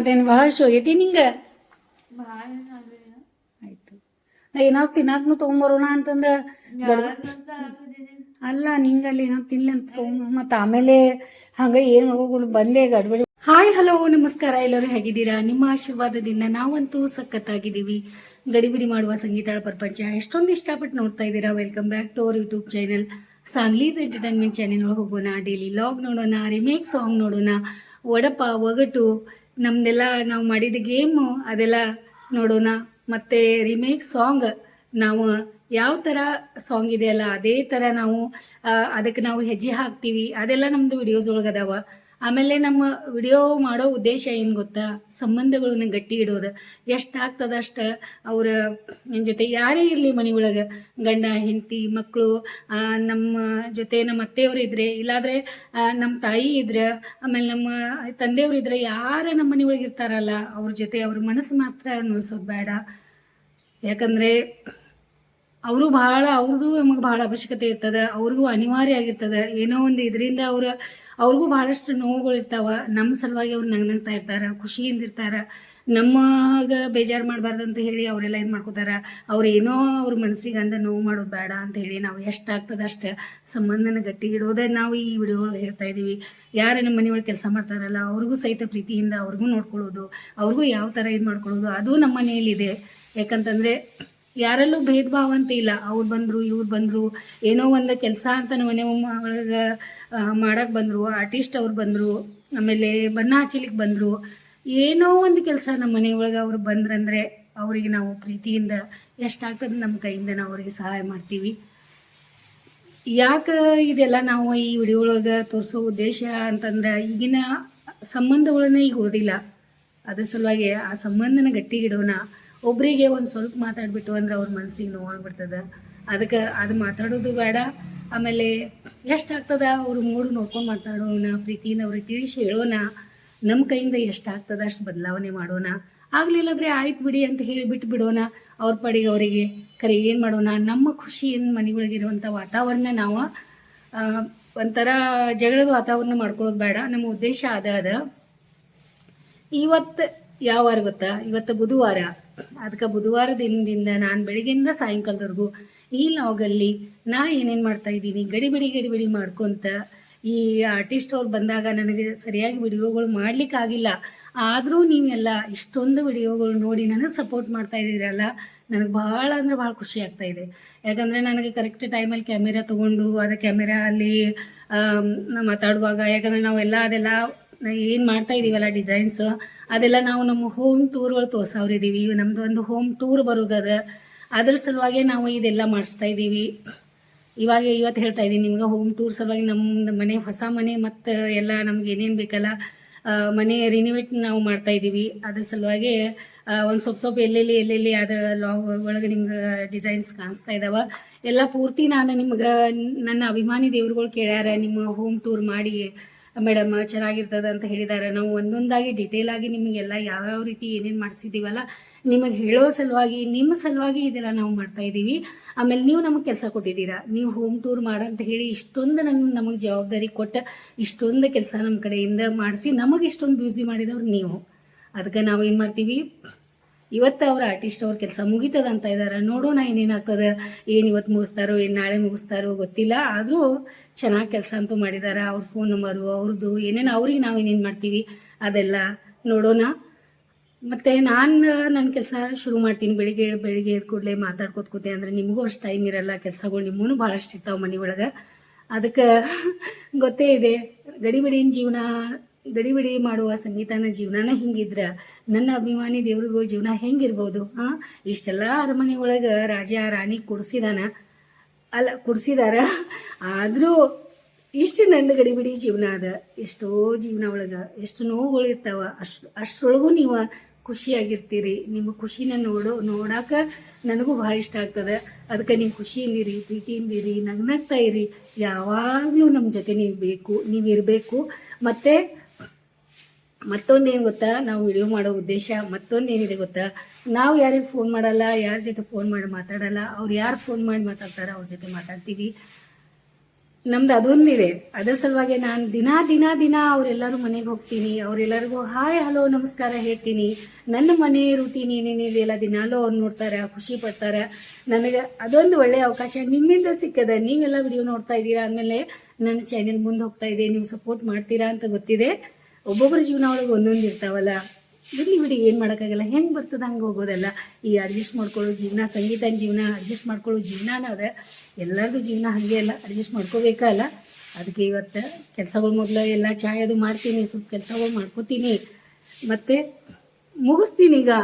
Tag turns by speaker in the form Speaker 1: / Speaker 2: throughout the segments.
Speaker 1: ಮತ್ತೇನು ಬಹಳ ಶೋ ಐತಿ ನಿಂಗ? ಆಯ್ತು. ನಾ ಏನಾದ್ರು ತಿನ್ನಾಕ್ನು ತಗೊಂಬರೋಣ ಅಂತಂದ ಅಲ್ಲ ನಿಂಗಲ್ಲಿ ಏನಾದ್ರು ತಿನ್ಲಿ ಅಂತ ತಗೊಂಡ್ ಮತ್ತ ಆಮೇಲೆ ಹಂಗ ಏನ್ ಮಾಡ್ಕೊಂಡು ಬಂದೆ ಗಡ್ಬಡಿ. ಹಾಯ್ ಹಲೋ ನಮಸ್ಕಾರ ಎಲ್ಲರೂ ಹೇಗಿದ್ದೀರಾ? ನಿಮ್ಮ ಆಶೀರ್ವಾದದಿಂದ ನಾವಂತೂ ಸಖತ್ತಾಗಿದ್ದೀವಿ. ಗಡಿಬಿಡಿ ಮಾಡುವ ಸಂಗೀತ ಪ್ರಪಂಚ ಎಷ್ಟೊಂದು ಇಷ್ಟಪಟ್ಟು ನೋಡ್ತಾ ಇದ್ದೀರಾ? Welcome back to our YouTube channel ಸಾನ್ಲೀಸ್ entertainment channel ಹೋಗೋಣ. ಡೈಲಿ ಲಾಗ್ ನೋಡೋಣ ರಿಮೇಕ್ ಸಾಂಗ್ ನೋಡೋಣ. ಒಡಪ ಒಗಟು ನಮ್ದೆಲ್ಲ ನಾವು ಮಾಡಿದ ಗೇಮ್ ಅದೆಲ್ಲ ನೋಡೋಣ. ಮತ್ತೆ ರಿಮೇಕ್ ಸಾಂಗ್ ನಾವು ಯಾವ ಥರ ಸಾಂಗ್ ಇದೆಯಲ್ಲ ಅದೇ ಥರ ನಾವು ಅದಕ್ಕೆ ನಾವು ಹೆಜ್ಜೆ ಹಾಕ್ತೀವಿ. ಅದೆಲ್ಲ ನಮ್ದು ವಿಡಿಯೋಸ್ ಒಳಗದಾವ. ಆಮೇಲೆ ನಮ್ಮ ವಿಡಿಯೋ ಮಾಡೋ ಉದ್ದೇಶ ಏನು ಗೊತ್ತಾ? ಸಂಬಂಧಗಳನ್ನ ಗಟ್ಟಿ ಇಡೋದು. ಎಷ್ಟು ಆಗ್ತದ ಅಷ್ಟು ಅವ್ರ ಜೊತೆ ಯಾರೇ ಇರಲಿ ಮನೆ ಒಳಗೆ. ಗಂಡ, ಹೆಂಡತಿ ಮಕ್ಕಳು ನಮ್ಮ ಜೊತೆ ನಮ್ಮ ಅತ್ತೆಯವರು ಇದ್ರೆ, ಇಲ್ಲಾದ್ರೆ ನಮ್ಮ ತಾಯಿ ಇದ್ರೆ, ಆಮೇಲೆ ನಮ್ಮ ತಂದೆಯವರು ಇದ್ರೆ ಯಾರ ನಮ್ಮ ಮನೆಯೊಳಗೆ ಇರ್ತಾರಲ್ಲ, ಅವ್ರ ಜೊತೆ ಅವ್ರ ಮನಸ್ಸು ಮಾತ್ರ ನೋಯಿಸೋದು ಬೇಡ. ಯಾಕಂದ್ರೆ ಅವರು ಬಹಳ ಅವ್ರದ್ದು ನಮಗೆ ಬಹಳ ಅವಶ್ಯಕತೆ ಇರ್ತದೆ, ಅವ್ರಿಗೂ ಅನಿವಾರ್ಯ ಆಗಿರ್ತದೆ. ಏನೋ ಒಂದು ಇದರಿಂದ ಅವ್ರ, ಅವ್ರಿಗೂ ಬಹಳಷ್ಟು ನೋವುಗಳು ಇರ್ತಾವ. ನಮ್ಮ ಸಲುವಾಗಿ ಅವ್ರು ನಗ್ನಗ್ತಾ ಇರ್ತಾರ, ಖುಷಿಯಿಂದ ಇರ್ತಾರ. ನಮಗ ಬೇಜಾರು ಮಾಡಬಾರ್ದು ಅಂತ ಹೇಳಿ ಅವರೆಲ್ಲ ಇದು ಮಾಡ್ಕೋತಾರ. ಅವ್ರು ಏನೋ ಅವ್ರ ಮನಸ್ಸಿಗೆ ಅಂದ ನೋವು ಮಾಡೋದು ಬೇಡ ಅಂತ ಹೇಳಿ ನಾವು ಎಷ್ಟು ಆಗ್ತದೆ ಅಷ್ಟು ಸಂಬಂಧನ ಗಟ್ಟಿ ಇಡೋದೇ ನಾವು ಈ ವಿಡಿಯೋ ಹೇಳ್ತಾ ಇದ್ದೀವಿ ಯಾರು ನಮ್ಮ ಮನೆಯೊಳಗೆ ಕೆಲಸ ಮಾಡ್ತಾರಲ್ಲ, ಅವ್ರಿಗೂ ಸಹಿತ ಪ್ರೀತಿಯಿಂದ ಅವ್ರಿಗೂ ನೋಡ್ಕೊಳ್ಳೋದು, ಅವ್ರಿಗೂ ಯಾವ ಥರ ಇದು ಮಾಡ್ಕೊಳ್ಳೋದು, ಅದು ನಮ್ಮ ಮನೆಯಲ್ಲಿದೆ. ಯಾಕಂತಂದರೆ ಯಾರಲ್ಲೂ ಭೇದ ಭಾವ ಅಂತ ಇಲ್ಲ. ಅವ್ರು ಬಂದರು, ಇವ್ರು ಬಂದರು, ಏನೋ ಒಂದು ಕೆಲಸ ಅಂತ ಮನೆ ಒಳಗೆ ಮಾಡಕ್ಕೆ ಬಂದರು ಆರ್ಟಿಸ್ಟ್ ಅವ್ರು ಬಂದರು, ಆಮೇಲೆ ಬಣ್ಣ ಹಚ್ಚಲಿಕ್ಕೆ ಬಂದರು. ಏನೋ ಒಂದು ಕೆಲಸ ನಮ್ಮ ಮನೆ ಒಳಗೆ ಅವ್ರು ಬಂದ್ರಂದ್ರೆ ಅವರಿಗೆ ನಾವು ಪ್ರೀತಿಯಿಂದ ಎಷ್ಟಾಗ್ತದೆ ನಮ್ಮ ಕೈಯಿಂದ ನಾವು ಅವರಿಗೆ ಸಹಾಯ ಮಾಡ್ತೀವಿ. ಯಾಕೆ ಇದೆಲ್ಲ ನಾವು ಈ ವಿಡಿಯೋ ಒಳಗೆ ತೋರಿಸೋ ಉದ್ದೇಶ ಅಂತಂದ್ರೆ ಈಗಿನ ಸಂಬಂಧಗಳನ್ನ ಈಗ ಓದಿಲ್ಲ. ಅದ್ರ ಸಲುವಾಗಿ ಆ ಸಂಬಂಧನ ಗಟ್ಟಿಗಿಡೋಣ. ಒಬ್ರಿಗೆ ಒಂದು ಸ್ವಲ್ಪ ಮಾತಾಡ್ಬಿಟ್ಟು ಅಂದ್ರೆ ಅವ್ರ ಮನಸ್ಸಿಗೆ ನೋವಾಗ್ಬಿಡ್ತದೆ. ಅದಕ್ಕೆ ಅದು ಮಾತಾಡೋದು ಬೇಡ. ಆಮೇಲೆ ಎಷ್ಟಾಗ್ತದ? ಅವ್ರ ಮೂಡು ನೋಡ್ಕೊಂಡು ಮಾತಾಡೋಣ ಪ್ರೀತಿನ ಅವ್ರಿಗೆ ತಿಳಿಸಿ ಹೇಳೋಣ. ನಮ್ಮ ಕೈಯಿಂದ ಎಷ್ಟಾಗ್ತದ? ಅಷ್ಟು ಬದಲಾವಣೆ ಮಾಡೋಣ. ಆಗ್ಲಿಲ್ಲಂದ್ರೆ ಆಯ್ತು ಬಿಡಿ ಅಂತ ಹೇಳಿ ಬಿಟ್ಟು ಬಿಡೋಣ. ಅವ್ರ ಪಡಿಗೆ ಅವರಿಗೆ ಕರೆ ಏನು ಮಾಡೋಣ? ನಮ್ಮ ಖುಷಿಯನ್ನು ಮನೆಯೊಳಗಿರುವಂಥ ವಾತಾವರಣ ನಾವು? ಒಂಥರ ಜಗಳದ ವಾತಾವರಣ ಮಾಡ್ಕೊಳ್ಳೋದು ಬೇಡ. ನಮ್ಮ ಉದ್ದೇಶ ಅದ ಅದ. ಇವತ್ತು ಯಾವ ವಾರ ಗೊತ್ತಾ? ಇವತ್ತು ಬುಧವಾರ. ಅದಕ್ಕೆ ಬುಧವಾರ ದಿನದಿಂದ ನಾನು ಬೆಳಿಗ್ಗೆಯಿಂದ ಸಾಯಂಕಾಲದವರೆಗೂ ಈ ಲಾಗಲ್ಲಿ ನಾ ಏನೇನು ಮಾಡ್ತಾ ಇದ್ದೀನಿ, ಗಡಿಬಿಡಿ ಗಡಿಬಿಡಿ ಮಾಡ್ಕೊಂತ ಈ ಆರ್ಟಿಸ್ಟ್ ಅವ್ರು ಬಂದಾಗ ನನಗೆ ಸರಿಯಾಗಿ ವಿಡಿಯೋಗಳು ಮಾಡ್ಲಿಕ್ಕಾಗಿಲ್ಲ ಆದರೂ ನೀವೆಲ್ಲ ಇಷ್ಟೊಂದು ವಿಡಿಯೋಗಳು ನೋಡಿ ನನಗೆ ಸಪೋರ್ಟ್ ಮಾಡ್ತಾ ಇದ್ದೀರಲ್ಲ, ನನಗೆ ಭಾಳ ಅಂದ್ರೆ ಭಾಳ ಖುಷಿ ಆಗ್ತಾ ಇದೆ. ಯಾಕಂದರೆ ನನಗೆ ಕರೆಕ್ಟ್ ಟೈಮಲ್ಲಿ ಕ್ಯಾಮೆರಾ ತೊಗೊಂಡು, ಅದು ಕ್ಯಾಮೆರಾ ಅಲ್ಲಿ ಮಾತಾಡುವಾಗ, ಯಾಕಂದರೆ ನಾವೆಲ್ಲ ಅದೆಲ್ಲ ಏನು ಮಾಡ್ತಾ ಇದೀವಲ್ಲ ಡಿಸೈನ್ಸ್ ಅದೆಲ್ಲ ನಾವು ನಮ್ಮ ಹೋಮ್ ಟೂರ್ಗಳು ತೋರ್ಸವ್ರಿದ್ದೀವಿ ನಮ್ದು ಒಂದು ಹೋಮ್ ಟೂರ್ ಬರೋದದ ಅದ್ರ ಸಲುವಾಗಿ ನಾವು ಇದೆಲ್ಲ ಮಾಡಿಸ್ತಾ ಇದ್ದೀವಿ ಇವಾಗ ಇವತ್ತು ಹೇಳ್ತಾ ಇದ್ದೀನಿ ನಿಮ್ಗೆ ಹೋಮ್ ಟೂರ್ ಸಲುವಾಗಿ ನಮ್ಮ ಮನೆ, ಹೊಸ ಮನೆ ಮತ್ತು ಎಲ್ಲ ನಮ್ಗೆ ಏನೇನು ಬೇಕಲ್ಲ ಮನೆ ರಿನೋವೇಟ್ ನಾವು ಮಾಡ್ತಾ ಇದ್ದೀವಿ ಅದ್ರ ಸಲುವಾಗಿ ಒಂದು ಸ್ವಲ್ಪ ಸ್ವಲ್ಪ ಎಲ್ಲೆಲ್ಲಿ ಎಲ್ಲೆಲ್ಲಿ ಅದು ಲಾಗ್ ಒಳಗೆ ನಿಮ್ಗೆ ಡಿಸೈನ್ಸ್ ಕಾಣಿಸ್ತಾ ಇದಾವ. ಎಲ್ಲ ಪೂರ್ತಿ ನಾನು ನಿಮ್ಗೆ, ನನ್ನ ಅಭಿಮಾನಿ ದೇವ್ರುಗಳು ಕೇಳ್ಯಾರ, ನಿಮ್ಮ ಹೋಮ್ ಟೂರ್ ಮಾಡಿ ಮೇಡಮ್, ಚೆನ್ನಾಗಿರ್ತದೆ ಅಂತ ಹೇಳಿದ್ದಾರೆ ನಾವು ಒಂದೊಂದಾಗಿ ಡಿಟೇಲ್ ಆಗಿ ನಿಮಗೆಲ್ಲ ಯಾವ್ಯಾವ ರೀತಿ ಏನೇನು ಮಾಡಿಸಿದ್ದೀವಲ್ಲ ನಿಮಗೆ ಹೇಳೋ ಸಲುವಾಗಿ, ನಿಮ್ಮ ಸಲುವಾಗಿ ಇದೆಲ್ಲ ನಾವು ಮಾಡ್ತಾ ಇದ್ದೀವಿ ಆಮೇಲೆ ನೀವು ನಮಗೆ ಕೆಲಸ ಕೊಟ್ಟಿದ್ದೀರಾ? ನೀವು ಹೋಮ್ ಟೂರ್ ಮಾಡಂತ ಹೇಳಿ ಇಷ್ಟೊಂದು ನನ್ನ ನಮಗೆ ಜವಾಬ್ದಾರಿ ಕೊಟ್ಟ ಇಷ್ಟೊಂದು ಕೆಲಸ ನಮ್ಮ ಕಡೆಯಿಂದ ಮಾಡಿಸಿ ನಮಗೆ ಇಷ್ಟೊಂದು ಬ್ಯೂಸಿ ಮಾಡಿದವ್ರು ನೀವು. ಅದಕ್ಕೆ ನಾವು ಏನು ಮಾಡ್ತೀವಿ? ಇವತ್ತು ಅವ್ರ ಆರ್ಟಿಸ್ಟ್ ಅವ್ರ ಕೆಲಸ ಮುಗಿತದ ಅಂತ ಇದ್ದಾರೆ ನೋಡೋಣ ಏನೇನಾಗ್ತದ ಏನು ಇವತ್ತು ಮುಗಿಸ್ತಾರೋ, ಏನು ನಾಳೆ ಮುಗಿಸ್ತಾರೋ ಗೊತ್ತಿಲ್ಲ. ಆದರೂ ಚೆನ್ನಾಗಿ ಕೆಲಸ ಅಂತೂ ಮಾಡಿದ್ದಾರೆ ಅವ್ರ ಫೋನ್ ನಂಬರು ಅವ್ರದ್ದು ಏನೇನು ಅವ್ರಿಗೆ ನಾವು ಏನೇನು ಮಾಡ್ತೀವಿ ಅದೆಲ್ಲ ನೋಡೋಣ. ಮತ್ತು ನಾನು ನನ್ನ ಕೆಲಸ ಶುರು ಮಾಡ್ತೀನಿ. ಬೆಳಿಗ್ಗೆ ಬೆಳಿಗ್ಗೆ ಕೂಡಲೇ ಮಾತಾಡ್ಕೊತ ಕೂತೆ. ಅಂದ್ರೆ ನಿಮಗೂ ಅಷ್ಟು ಟೈಮ್ ಇರಲ್ಲ ಕೆಲಸಗಳು. ನಿಮ್ಮೂ ಭಾಳಷ್ಟು ಇರ್ತಾವ ಮನೆ ಒಳಗೆ. ಅದಕ್ಕೆ ಗೊತ್ತೇ ಇದೆ. ಗಡಿಬಿಡಿನ ಜೀವನ ಗಡಿಬಿಡಿ ಮಾಡುವ ಸಂಗೀತನ ಜೀವನನ ಹಿಂಗಿದ್ರ ನನ್ನ ಅಭಿಮಾನಿ ದೇವ್ರಿಗೂ ಜೀವನ ಹೆಂಗಿರ್ಬೋದು ಹಾಂ ಇಷ್ಟೆಲ್ಲ ಅರಮನೆ ಒಳಗ ರಾಜ ರಾಣಿ ಕುಡ್ಸಿದಾನ. ಅಲ್ಲ, ಕುಡ್ಸಿದಾರ. ಆದರೂ ಇಷ್ಟು ನನ್ನ ಗಡಿಬಿಡಿ ಜೀವನ ಅದ, ಎಷ್ಟೋ ಜೀವನ ಒಳಗೆ, ಎಷ್ಟು ನೋವುಗಳು ಇರ್ತಾವ, ಅಷ್ಟು, ಅಷ್ಟರೊಳಗೂ ನೀವು ಖುಷಿಯಾಗಿರ್ತೀರಿ. ನಿಮ್ಮ ಖುಷಿನ ನೋಡೋ, ನೋಡಾಕ ನನಗೂ ಭಾಳ ಇಷ್ಟ ಆಗ್ತದ. ಅದಕ್ಕೆ ನೀವು ಖುಷಿಯಿಂದಿರಿ ಪ್ರೀತಿಯಿಂದಿರಿ ನಗ್ನಗ್ತಾ ಇರಿ. ಯಾವಾಗಲೂ ನಮ್ಮ ಜೊತೆ ನೀವು ಬೇಕು, ನೀವು ಇರಬೇಕು. ಮತ್ತು ಮತ್ತೊಂದೇನು ಗೊತ್ತಾ? ನಾವು ವಿಡಿಯೋ ಮಾಡೋ ಉದ್ದೇಶ ಮತ್ತೊಂದೇನಿದೆ ಗೊತ್ತಾ? ನಾವು ಯಾರಿಗೆ ಫೋನ್ ಮಾಡಲ್ಲ, ಯಾರ ಜೊತೆ ಫೋನ್ ಮಾಡಿ ಮಾತಾಡಲ್ಲ, ಅವ್ರು ಯಾರು ಫೋನ್ ಮಾಡಿ ಮಾತಾಡ್ತಾರ ಅವ್ರ ಜೊತೆ ಮಾತಾಡ್ತೀವಿ. ನಮ್ದು ಅದೊಂದಿದೆ. ಅದರ ಸಲುವಾಗಿ ನಾನು ದಿನಾ ದಿನಾ ದಿನ ಅವರೆಲ್ಲರೂ ಮನೆಗೆ ಹೋಗ್ತೀನಿ, ಅವರೆಲ್ಲರಿಗೂ ಹಾಯ್ ಹಲೋ ನಮಸ್ಕಾರ ಹೇಳ್ತೀನಿ. ನನ್ನ ಮನೆ ರೂಟೀನ್ ಏನೇನಿದೆ ಎಲ್ಲ ದಿನಾಲೂ ಅವ್ರು ನೋಡ್ತಾರೆ, ಖುಷಿ ಪಡ್ತಾರೆ. ನನಗೆ ಅದೊಂದು ಒಳ್ಳೆಯ ಅವಕಾಶ ನಿಮ್ಮಿಂದ ಸಿಕ್ಕದ. ನೀವೆಲ್ಲ ವಿಡಿಯೋ ನೋಡ್ತಾ ಇದ್ದೀರಾ ಆಮೇಲೆ ನನ್ನ ಚಾನೆಲ್ ಮುಂದೆ ಹೋಗ್ತಾ ಇದೆ, ನೀವು ಸಪೋರ್ಟ್ ಮಾಡ್ತೀರಾ ಅಂತ ಗೊತ್ತಿದೆ. ಒಬ್ಬೊಬ್ಬರ ಜೀವನ ಒಳಗೆ ಒಂದೊಂದು ಇರ್ತಾವಲ್ಲ. ಇರಲಿ ಬಿಡಿ, ಏನು ಮಾಡೋಕ್ಕಾಗಲ್ಲ. ಹೆಂಗೆ ಬರ್ತದೆ ಹಂಗೆ ಹೋಗೋದಲ್ಲ. ಈ ಅಡ್ಜಸ್ಟ್ ಮಾಡ್ಕೊಳ್ಳೋ ಜೀವನ, ಸಂಗೀತ ಜೀವನ ಅಡ್ಜಸ್ಟ್ ಮಾಡ್ಕೊಳ್ಳೋ ಜೀವನನ ಅದ ಎಲ್ಲರದು ಜೀವನ ಹಾಗೆ ಅಲ್ಲ. ಅಡ್ಜಸ್ಟ್ ಮಾಡ್ಕೋಬೇಕಲ್ಲ ಅದಕ್ಕೆ ಇವತ್ತು ಕೆಲಸಗಳು ಮೊದಲು ಎಲ್ಲ ಚಾಯ್ ಅದು ಮಾಡ್ತೀನಿ, ಸ್ವಲ್ಪ ಕೆಲಸಗಳು ಮಾಡ್ಕೋತೀನಿ. ಮತ್ತು ಮುಗಿಸ್ತೀನಿ ಈಗ.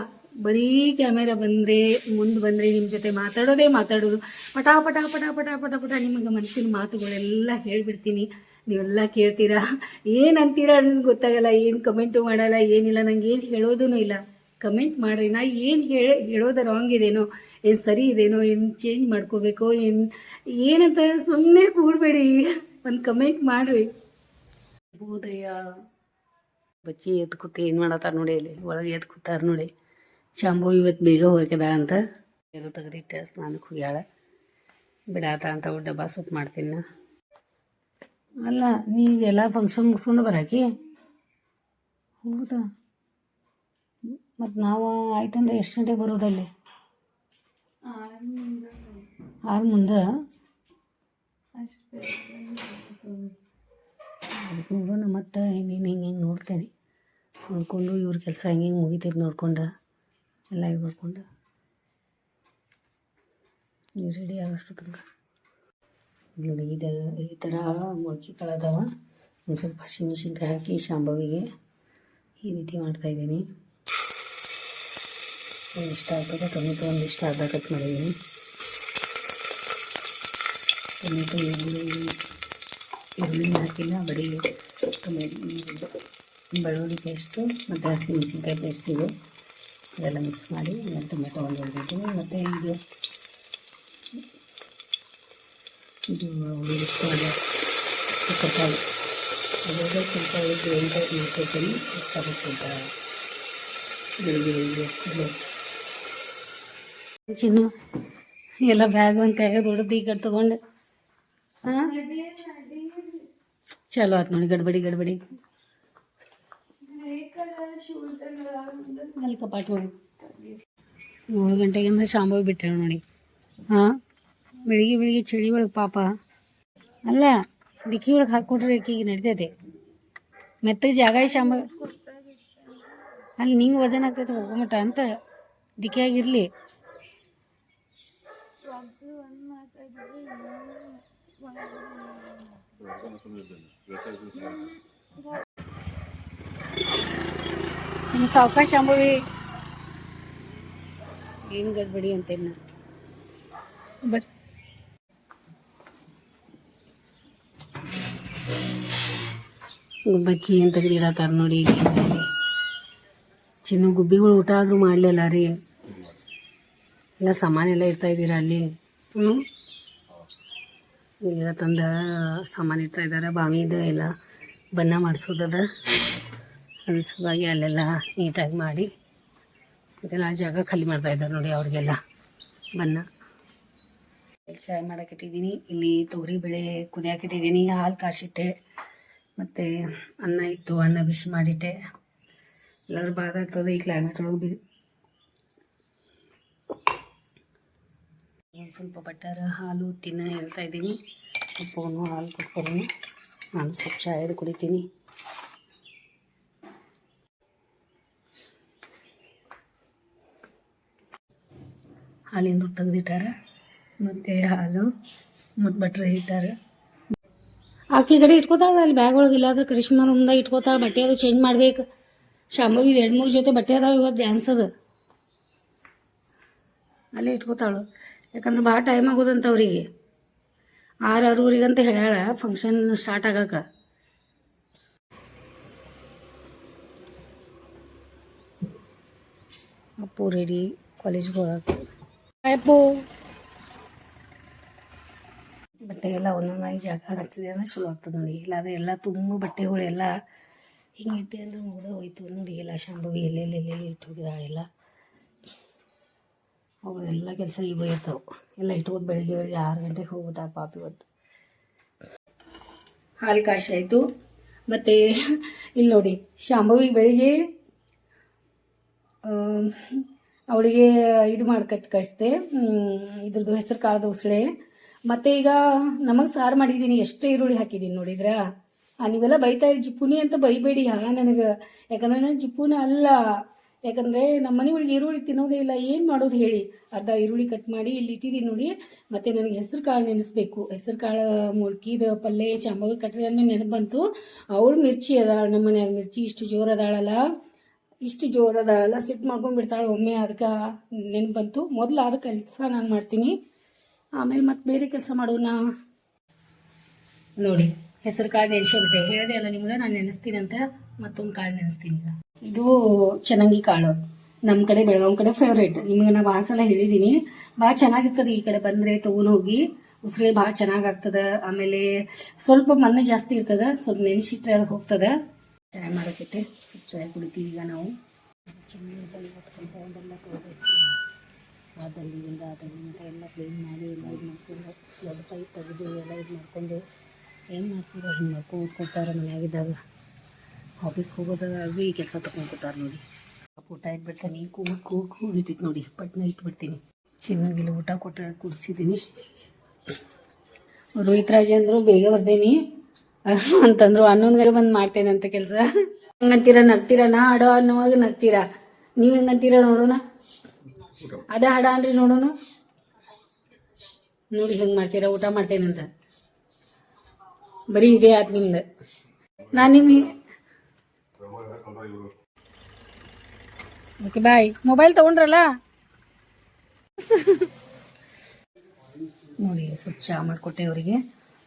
Speaker 1: ಬರೀ ಕ್ಯಾಮೆರಾ ಬಂದರೆ, ಮುಂದೆ ಬಂದರೆ ನಿಮ್ಮ ಜೊತೆ ಮಾತಾಡೋದೇ ಮಾತಾಡೋದು. ಪಟಾ ಪಟ ಪಟ ಪಟ ಪಟ ಪಟ ನಿಮಗೆ ಮನಸ್ಸಿನ ಮಾತುಗಳೆಲ್ಲ ಹೇಳ್ಬಿಡ್ತೀನಿ. ನೀವೆಲ್ಲ ಕೇಳ್ತೀರಾ? ಏನು ಅಂತೀರಾ ಅನ್ನೋದು ಗೊತ್ತಾಗಲ್ಲ, ಏನು ಕಮೆಂಟು ಮಾಡಲ್ಲ, ಏನಿಲ್ಲ, ನಂಗೆ ಏನು ಹೇಳೋದೂ ಇಲ್ಲ. ಕಮೆಂಟ್ ಮಾಡ್ರಿ, ನಾ ಏನು ಹೇಳ, ಹೇಳೋದು ರಾಂಗ್ ಇದೇನೋ, ಏನು ಸರಿ ಇದೇನೋ, ಏನು ಚೇಂಜ್ ಮಾಡ್ಕೋಬೇಕೋ, ಏನು, ಏನಂತ ಸುಮ್ಮನೆ ಕೂಡಬೇಡಿ. ಒಂದು ಕಮೆಂಟ್ ಮಾಡಿರಿ. ಬೋದಯ್ಯ ಬಚ್ಚಿ ಎದ್ದು ಕೂತು ಏನು ಮಾಡತ್ತಾರ ನೋಡಿ ಅಲ್ಲಿ, ಒಳಗೆ ಎದ್ದು ಕೂತಾರ ನೋಡಿ. ಶಾಂಭು ಇವತ್ತು ಬೇಗ ಹೋಗ್ಯದ ಅಂತ ಇದು ತೆಗೆದಿಟ್ಟೆ ಸ್ನಾನಕ್ಕೆ ಹೋಗ್ಯಾಳ. ಬಿಡಾತ ಅಂತ ಡಬ್ಬ ಸೊಪ್ಪು ಮಾಡ್ತೀನಿ ನಾ. ಅಲ್ಲ ನೀ ಎಲ್ಲ ಫಂಕ್ಷನ್ ಮುಗಿಸ್ಕೊಂಡು ಬರಾಕಿ ಹೌದಾ? ಮತ್ತು ನಾವು ಆಯ್ತಂದ್ರೆ ಎಷ್ಟು ಗಂಟೆಗೆ ಬರೋದಲ್ಲಿ? ಆರು ಮುಂದೆ? ನೋಡೋಣ, ಮತ್ತೆ ಇನ್ನೇನು ಹಿಂಗೆ ಹಿಂಗೆ ನೋಡ್ತೇನೆ. ನೋಡಿಕೊಂಡು ಇವ್ರ ಕೆಲಸ ಹಿಂಗೆ ಹಿಂಗೆ ಮುಗಿತೈತೆ ನೋಡ್ಕೊಂಡು. ಎಲ್ಲ ಇದು ಮಾಡ್ಕೊಂಡು. ನೀವು ರೆಡಿ ಆಗೋಷ್ಟು ತನಕ. ನೋಡಿ ಇದು ಈ ಥರ ಮೊಳಕೆ ಕಾಳದಾವ ಒಂದು ಸ್ವಲ್ಪ ಹಸಿಮೆಣ್ಸಿನ್ಕಾಯಿ ಹಾಕಿ ಶಾಂಭವಿಗೆ ಈ ರೀತಿ ಮಾಡ್ತಾಯಿದ್ದೀನಿ ಇಷ್ಟ ಆಗ್ತದೆ? ಟೊಮೆಟೊ ಒಂದು ಇಷ್ಟ ಅರ್ಧ ಕಟ್ ಮಾಡಿದ್ದೀನಿ. ಟೊಮೆಟೊ ಈರುಳ್ಳಿ ಈರುಳ್ಳಿ ಹಾಕಿಲ್ಲ, ಬರೀ ಟೊಮೆಟೊ ಬೆಳ್ಳುಳ್ಳಿ ಪೇಸ್ಟು ಮತ್ತು ಹಸಿಮೆಣ್ಸಿನ್ಕಾಯಿ ಪೇಸ್ಟ್ ಇದೆ. ಅದೆಲ್ಲ ಮಿಕ್ಸ್ ಮಾಡಿ ಟೊಮೆಟೊ ಒಂದು ಹೊಡೆದಿದ್ದೀನಿ ಮತ್ತು ಇದು ಇದು ಉಳಿಸ್ಕೊಂಡು ತರಕಾರಿ ಅದೆಲ್ಲ ಸ್ವಲ್ಪ ಉಳಿದು ಎಂಟ ಮಾಡ್ಕೊತೀನಿ ಸ್ವಲ್ಪ ಸ್ವಲ್ಪ ಬೆಳಿಗ್ಗೆ ಬೆಳಿಗ್ಗೆ ಚಿನ್ನು ಎಲ್ಲ ಬ್ಯಾಗ್ ಒಂದು ಕೈಯಾಗ ದೊಡ್ಡದು ಈ ಕಡೆ ತೊಗೊಂಡು ಹಾಂ ಚಲೋ ಆಯ್ತು ನೋಡಿ ಗಡ್ಬಡಿ ಗಡ್ಬಡಿ ಅಲ್ಲಿ ಕಪಾಟ್ ಹೋಗಿ ಏಳು ಗಂಟೆಗಿಂದ ಶಾಂಭವಿ ಬಿಟ್ಟರೆ ನೋಡಿ ಹಾಂ ಬೆಳಿಗ್ಗೆ ಬೆಳಿಗ್ಗೆ ಚಳಿ ಒಳಗೆ ಪಾಪ. ಅಲ್ಲ, ಡಿಕ್ಕಿ ಒಳಗೆ ಹಾಕ್ಕೊಟ್ರೆ ಆಕಿಗೆ ನಡಿತೈತೆ. ಮೆತ್ತಗೆ ಜಾಗ ಶಾಂಬ ಅಲ್ಲಿ ನಿಂಗೆ ವಜನ್ ಆಗ್ತೈತೆ ಹೋಗೋ ಮಟ ಅಂತ ಡಿಕ್ಕಿಯಾಗಿರಲಿ ಸಾವಕಾಶ ಅಂಬವಿ. ಏನು ಗಡ್ಬಡಿ ಅಂತೇನು ಬರ್ ಬಚ್ಚಿ ಏನು ತೆಗ್ದಿಡತ್ತಾರ ನೋಡಿ ಚಿನ್ನು ಗುಬ್ಬಿಗಳು ಊಟ ಆದರೂ ಮಾಡಲಿಲ್ಲ ರೀ. ಎಲ್ಲ ಸಾಮಾನೆಲ್ಲ ಇರ್ತಾ ಇದ್ದೀರಾ ಅಲ್ಲಿ? ಹ್ಞೂ ತಂದ ಸಾಮಾನು ಇಡ್ತಾ ಇದ್ದಾರೆ ಬಾವಿದು ಎಲ್ಲ ಬಣ್ಣ ಮಾಡಿಸೋದದ ಅದ್ರ ಸಲುವಾಗಿ ಅಲ್ಲೆಲ್ಲ ನೀಟಾಗಿ ಮಾಡಿ ಇದೆಲ್ಲ ಜಾಗ ಖಾಲಿ ಮಾಡ್ತಾ ಇದ್ದಾರೆ ನೋಡಿ ಅವ್ರಿಗೆಲ್ಲ ಬನ್ನ ಚಾಯ್ ಮಾಡೋಕ್ಕಿಟ್ಟಿದ್ದೀನಿ ಇಲ್ಲಿ ತೊಗರಿ ಬೇಳೆ ಕುದಿಯಾಕಿಟ್ಟಿದ್ದೀನಿ ಹಾಲು ಕಾಸಿಟ್ಟೆ ಮತ್ತು ಅನ್ನ ಇತ್ತು, ಅನ್ನ ಬಿಸಿ ಮಾಡಿಟ್ಟೆ. ಎಲ್ಲರೂ ಬಾಧ ಆಗ್ತದೆ, ಈ ಕ್ಲೈಮೇಟ್ ಒಳಗೆ ಬಿ ಸ್ವಲ್ಪ ಬಟರ್ ಹಾಲು ತಿನ್ನ ಹೇಳ್ತಾ ಇದ್ದೀನಿ. ಉಪ್ಪನ್ನು ಹಾಲು ಕೊಟ್ಕೊಡೋಣ ನಾನು ಸ್ವಲ್ಪ ಚಾಯದು ಕುಡಿತೀನಿ. ಹಾಲಿಂದ ತೆಗೆದಿಟ್ಟಾರ. ಮತ್ತು ಹಾಲು ಮತ್ತು ಬಟ್ರೆ ಇಟ್ಟಾರ. ಆಕಿ ಗಡಿ ಇಟ್ಕೋತಾಳೆ, ಅಲ್ಲಿ ಬ್ಯಾಗ್ ಒಳಗೆ ಇಲ್ಲಾದ್ರೆ ಕರಿಷ್ಮಾ ರೂಮ್ದಾಗ ಇಟ್ಕೋತಾಳೆ, ಬಟ್ಟೆ ಅದು ಚೇಂಜ್ ಮಾಡ್ಬೇಕು. ಶಾಂಭವಿ ಎರಡು ಮೂರು ಜೊತೆ ಬಟ್ಟೆ ಅದಾವೆ ಇವತ್ತು ಡ್ಯಾನ್ಸ್ ಅದು. ಅಲ್ಲೇ ಇಟ್ಕೋತಾಳು. ಯಾಕಂದ್ರೆ ಭಾಳ ಟೈಮ್ ಆಗೋದಂತ ಅವರಿಗೆ. ಆರು ಆರೂವರೆಗಂತ ಹೇಳ್ಯಾಳ ಫಂಕ್ಷನ್ ಸ್ಟಾರ್ಟ್ ಆಗಕ್ಕೆ. ಅಪ್ಪು ರೆಡಿ ಕಾಲೇಜ್ಗೆ ಹೋಗಕ್ಕೆ ಅಪ್ಪು. ಬಟ್ಟೆ ಎಲ್ಲ ಒಂದೊಂದಾಗಿ ಜಾಗ ಹಚ್ಚಿದೆ ಅಂದ್ರೆ ಚಲೋ ಆಗ್ತದೆ ನೋಡಿ. ಇಲ್ಲಾಂದ್ರೆ ಎಲ್ಲ ತುಂಬ ಬಟ್ಟೆಗಳೆಲ್ಲ ಹಿಂಗೆ ಇಟ್ಟೆ ಅಂದ್ರೆ ಮುಗ್ದ ಹೋಯ್ತು ನೋಡಿ. ಎಲ್ಲ ಶಾಂಭವಿ ಎಲ್ಲೆಲ್ಲಿ ಎಲ್ಲೆಲ್ಲಿ ಇಟ್ಟು ಹೋಗಿದಾಳೆ ಎಲ್ಲ. ಅವಳೆಲ್ಲ ಕೆಲಸ ಈಗ ಇರ್ತಾವೆ. ಎಲ್ಲ ಇಟ್ಕೋದು ಬೆಳಿಗ್ಗೆ ಬೆಳಿಗ್ಗೆ ಆರು ಗಂಟೆಗೆ ಹೋಗ್ಬಿಟ್ಟ ಪಾಪ ಇವತ್ತು. ಹಾಲು ಕಾಶಿ ಆಯಿತು. ಮತ್ತು ಇಲ್ಲಿ ನೋಡಿ, ಶಾಂಭವಿಗೆ ಬೆಳಿಗ್ಗೆ ಅವಳಿಗೆ ಇದು ಮಾಡಿ ಕಟ್ ಕಳಿಸ್ದೆ ಇದ್ರದ್ದು ಹೆಸರು ಕಾಳದ ಉಸಳೆ. ಮತ್ತು ಈಗ ನಮಗೆ ಸಾರು ಮಾಡಿದ್ದೀನಿ ಎಷ್ಟು ಈರುಳ್ಳಿ ಹಾಕಿದೀನಿ ನೋಡಿದ್ರಾ? ನೀವೆಲ್ಲ ಬೈತಾ ಇರಿ ಜಿಪ್ಪುನಿ ಅಂತ ಬೈಬೇಡಿ, ಹಾ, ನನಗೆ. ಯಾಕಂದ್ರೆ ನಾನು ಜಿಪ್ಪುನ ಅಲ್ಲ. ಯಾಕಂದರೆ ನಮ್ಮ ಮನೆ ಒಳಗೆ ಈರುಳ್ಳಿ ತಿನ್ನೋದೇ ಇಲ್ಲ, ಏನು ಮಾಡೋದು ಹೇಳಿ? ಅರ್ಧ ಈರುಳ್ಳಿ ಕಟ್ ಮಾಡಿ ಇಲ್ಲಿ ಇಟ್ಟಿದ್ದೀನಿ ನೋಡಿ, ಮತ್ತು ನನಗೆ ಹೆಸರು ಕಾಳು ನೆನೆಸ್ಬೇಕು. ಹೆಸರು ಕಾಳು, ಮುಳ್ಕಿದ ಪಲ್ಲೆ ಶಾಂಭವಿ ಕಟ್ಟಿದ ನೆನಪು ಬಂತು. ಅವಳು ಮಿರ್ಚಿ ಅದಾಳ ನಮ್ಮ ಮನ್ಯಾಗ ಮಿರ್ಚಿ ಇಷ್ಟು ಜೋರು ಅದಾಳಲ್ಲ. ಇಷ್ಟು ಜೋರು ಅದಾಳಲ್ಲ ಸಿಟ್ಟು ಮಾಡ್ಕೊಂಡ್ಬಿಡ್ತಾಳೆ ಒಮ್ಮೆ, ಅದಕ್ಕೆ ನೆನಪು ಬಂತು. ಮೊದಲು ಅದಕ್ಕೆ ಕೆಲಸ ನಾನು ಮಾಡ್ತೀನಿ. ಆಮೇಲೆ ಮತ್ತೆ ಬೇರೆ ಕೆಲಸ ಮಾಡೋಣ ನೋಡಿ ಹೆಸರು ಕಾಳು ನೆನೆಸ್ಬಿಟ್ಟೆ ಹೇಳಿದೆ ಅಲ್ಲ ನಿಮ್ಗೆ ನಾನು ನೆನೆಸ್ತೀನಿ ಅಂತ ಮತ್ತೊಂದು ಕಾಳು ನೆನೆಸ್ತೀನಿ. ಈಗ ಇದು ಚೆನ್ನಾಗಿ ಕಾಳು. ನಮ್ಮ ಕಡೆ ಬೆಳಗಾವಿ ಕಡೆ ಫೇವ್ರೇಟ್ ನಿಮಗೆ ನಾ ಭಾಳ ಸಲ ಹೇಳಿದ್ದೀನಿ ಭಾಳ ಚೆನ್ನಾಗಿರ್ತದೆ ಈ ಕಡೆ ಬಂದರೆ ತೊಗೊಂಡು ಹೋಗಿ. ಉಸಿರೇ ಭಾಳ ಚೆನ್ನಾಗಾಗ್ತದೆ. ಆಮೇಲೆ ಸ್ವಲ್ಪ ಮಣ್ಣು ಜಾಸ್ತಿ ಇರ್ತದೆ. ಸ್ವಲ್ಪ ನೆನೆಸಿಟ್ರೆ ಅದು ಹೋಗ್ತದೆ. ಚಾಯ್ ಮಾಡೋಕ್ಕೆ ಸ್ವಲ್ಪ ಚಾಯ್ ಕುಡಿತೀವಿ ಈಗ ನಾವು. ಚೆನ್ನಾಗಿ ಒಂದೆಲ್ಲ ಇಂದ ಅದಲ್ಲಿ ಅಂತ ಎಲ್ಲ ಕ್ಲೀನ್ ಮಾಡಿ ಎಲ್ಲ ಇದು ಮಾಡ್ಕೊಂಡು ದೊಡ್ಡ ಪೈಪ್ ತೆಗೆದು ಎಲ್ಲ ಇದು ಮಾಡಿಕೊಂಡು ಏನು ಮಾಡ್ತೀರೋ ಹಿಂಗೆ ಮಾಡ್ಕೊಂಡು ಕೂತ್ಕೊತಾರೆ ಮನೆಯಾಗಿದ್ದಾಗ. ಆಫೀಸ್ಗೆ ಹೋಗೋದಾಗ ಭೀ ಕೆಲಸ ತಗೊಂಡು ಕೂತಾರೆ ನೋಡಿ. ಊಟ ಇಟ್ಬಿಡ್ತಾನೆ ಕೂಗು ಕೂಗು ಕೂಗಿಟ್ಟಿತ್ತು ನೋಡಿ. ಪಟ್ನ ಇಟ್ಬಿಡ್ತೀನಿ. ಚೆನ್ನಾಗಿಲ್ಲ ಊಟ ಕೊಟ್ಟ ಕುಡಿಸಿದ್ದೀನಿ. ರೋಹಿತ್ ರಾಜ ಅಂದರು ಬೇಗ ಬರ್ದೇನಿ ಅಂತಂದ್ರು ಹನ್ನೊಂದು ಗಂಟೆ ಬಂದು ಮಾಡ್ತೇನೆ ಅಂತ ಕೆಲಸ. ಹಂಗಂತೀರ ನಗ್ತೀರ? ನಾ ಆಡೋ ಅನ್ನುವಾಗ ನಗ್ತೀರಾ. ನೀವು ಹೆಂಗಂತೀರ ನೋಡೋಣ. ಅದೇ ಹಡ ಅನ್ರಿ ನೋಡೋಣ ನೋಡಿ ಹೆಂಗೆ ಮಾಡ್ತೀರಾ, ಊಟ ಮಾಡ್ತೇನಂತ. ಬರೀ ಇದೇ ಆತ್ ನಿಮ್ದು. ನಾನು ನಿಮ್ಗೆ ಓಕೆ ಬಾಯ್ ಮೊಬೈಲ್ ತಗೊಂಡ್ರಲ್ಲ? ನೋಡಿ, ಸ್ವಲ್ಪ ಚಹಾ ಮಾಡಿಕೊಟ್ಟೆ ಅವರಿಗೆ.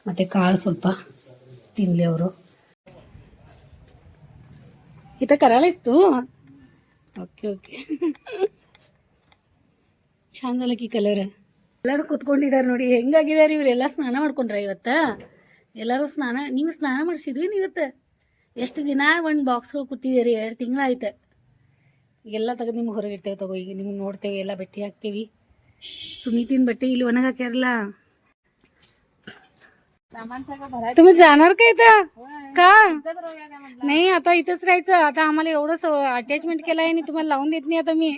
Speaker 1: ಮತ್ತೆ ಕಾಳು ಸ್ವಲ್ಪ ತಿನ್ನಲಿ ಅವರು. ಇತ ಕರಾಲಿಸ್ತು ಓಕೆ ಓಕೆ ಚಂದ ಅಲ್ಲಕಿ ಕಲರ್ ಎಲ್ಲರೂ ಕುತ್ಕೊಂಡಿದ್ದಾರೆ ನೋಡಿ ಹೆಂಗಾಗಿದ್ದಾರೆ ಇವರೆಲ್ಲ ಸ್ನಾನ ಮಾಡ್ಕೊಂಡ್ರ ಇವತ್ತ ಎಲ್ಲರೂ ಸ್ನಾನ ನೀವು ಸ್ನಾನ ಮಾಡಿಸಿದ್ವಿ ಇವತ್ತು ಎಷ್ಟು ದಿನ ಒಂದು ಬಾಕ್ಸ್ ಕೂತಿದ್ದೀರಿ ಎರಡು ತಿಂಗಳಾಯ್ತು ಎಲ್ಲ ತೆಗೆದು ನಿಮ್ಗೆ ಹೊರಗೆ ಇಡ್ತೇವೆ ತಗೋ ಈಗ ನಿಮ್ಗೆ ನೋಡ್ತೇವೆ ಎಲ್ಲ ಬಟ್ಟೆ ಹಾಕ್ತೀವಿ ಸುಮಿತಿನ ಬಟ್ಟೆ ಇಲ್ಲಿ ಒಣಗಿ ಹಾಕ್ಯಾರಲ್ಲ तुम्ही जाणार का इथं का नाही आता इथंच राहायचं आता आम्हाला एवढंच अटॅचमेंट केलं आहे आणि तुम्हाला लावून देत नाही आता मी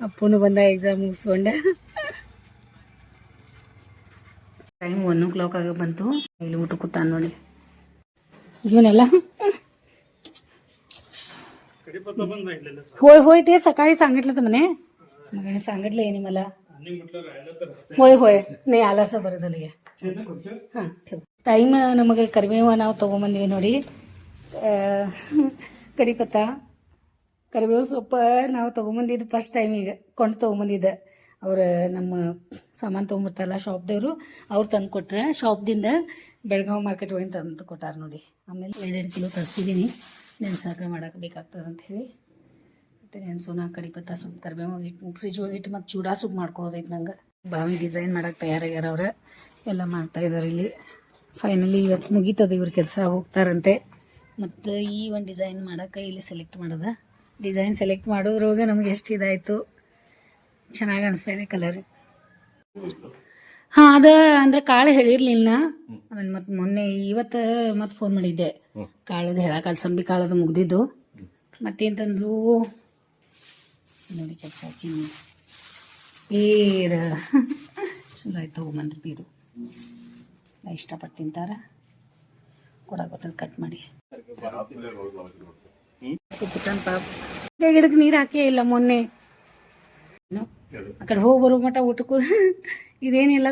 Speaker 1: ಅಪ್ಪನು ಬಂದ exam ಮುಗಿಸ್ಕೊಂಡ time one o'clock ಆಗ ಬಂತು ಇಲ್ಲಿ ಊಟ ಕೂತಾನ ನೋಡಿ ಇವನೆಲ್ಲ होय होय ते सकाळी सांगितलं तर म्हणे मग आणि सांगितलं याने मला होय होय नाही आला असं बरं झालं या ಹಾಂ ಟೈಮ್ ನಮಗೆ ಕರಿಬೇವು ನಾವು ತೊಗೊಂಬಂದಿವಿ ನೋಡಿ ಆ, ಕಡಿಪತ್ತ ಕರಿಬೇವು ಸೊಪ್ಪು ನಾವು ತೊಗೊಂಬಂದಿದ್ದು ಫಸ್ಟ್ ಟೈಮ್ ಈಗ, ಕೊಂಡು ತೊಗೊಂಬಂದಿದ್ದೆ. ಅವ್ರು ನಮ್ಮ ಸಾಮಾನು ತೊಗೊಂಬರ್ತಾರಲ್ಲ ಶಾಪ್ದವರು ಅವ್ರು ತಂದು ಕೊಟ್ರೆ ಶಾಪ್ದಿಂದ ಬೆಳಗಾವಿ ಮಾರ್ಕೆಟ್ ಹೋಗಿ ತಂದು ಕೊಟ್ಟಾರ ನೋಡಿ. ಆಮೇಲೆ ಎರಡೆರಡು ಕಿಲೋ ತರಿಸಿದ್ದೀನಿ ನೆನ್ಸಾಕ ಮಾಡೋಕೆ ಬೇಕಾಗ್ತದೆ ಅಂತ ಹೇಳಿ. ಮತ್ತು ಕಡಿ ಪತ್ತ ಸೊಪ್ಪು, ಕರಿಬೇವು ಇಟ್ಟು ಫ್ರಿಜ್ ಹೋಗಿಟ್ಟು ಮತ್ತು ಚೂಡಾ ಸೊಪ್ಪು ಮಾಡ್ಕೊಳೋದೈತೆ ನಂಗೆ. ಬಾವಿ ಡಿಸೈನ್ ಮಾಡಕ್ಕೆ ತಯಾರಾಗ್ಯಾರ ಅವ್ರು. ಎಲ್ಲ ಮಾಡ್ತಾ ಇದ್ದಾರೆ ಇಲ್ಲಿ. ಫೈನಲಿ ಇವತ್ತು ಮುಗೀತದ ಇವ್ರ ಕೆಲಸ, ಹೋಗ್ತಾರಂತೆ. ಮತ್ತು ಈ ಒಂದು ಡಿಸೈನ್ ಮಾಡೋಕೆ ಇಲ್ಲಿ ಸೆಲೆಕ್ಟ್ ಮಾಡೋದ. ಡಿಸೈನ್ ಸೆಲೆಕ್ಟ್ ಮಾಡೋದ್ರೊಳಗೆ ನಮ್ಗೆ ಎಷ್ಟು ಇದಾಯಿತು? ಚೆನ್ನಾಗಿ ಅನಿಸ್ತಾ ಇದೆ ಕಲರ್ ಹಾಂ ಅದ ಅಂದ್ರೆ ಕಾಳು ಹೇಳಿರ್ಲಿಲ್ಲ. ಅದನ್ನ ಮತ್ತೆ ಮೊನ್ನೆ ಇವತ್ತು ಮತ್ತೆ ಫೋನ್ ಮಾಡಿದ್ದೆ. ಕಾಳದು ಹೇಳಕ್ಕೆ ಅಲ್ಸಂಬಿ ಕಾಳದು ಮುಗ್ದಿದ್ದು. ಮತ್ತೇಂತಂದ್ರು ನೋಡಿ ಕೆಲಸ ಚಿನ್ನಿ. ಏರ ಚಲೋ ಆಯ್ತು ತಗೊಂಬಂದ್ರು ಬೀರು ಇಷ್ಟಪಟ್ಟು ತಿಂತಾರ. ಕೊಡಕ್ಕೆ ಬರ್ತದೆ ಕಟ್ ಮಾಡಿ. ಕುತ್ಕೊಂಡ್ ಪಾಪ. ಗಿಡಕ್ಕೆ ನೀರು ಹಾಕೇ ಇಲ್ಲ ಮೊನ್ನೆ? ಆ ಕಡೆ ಹೋಗಿ ಬರೋ ಮಟ್ಟ ಊಟಕ್ಕೂ ಇದೇನಿಲ್ಲ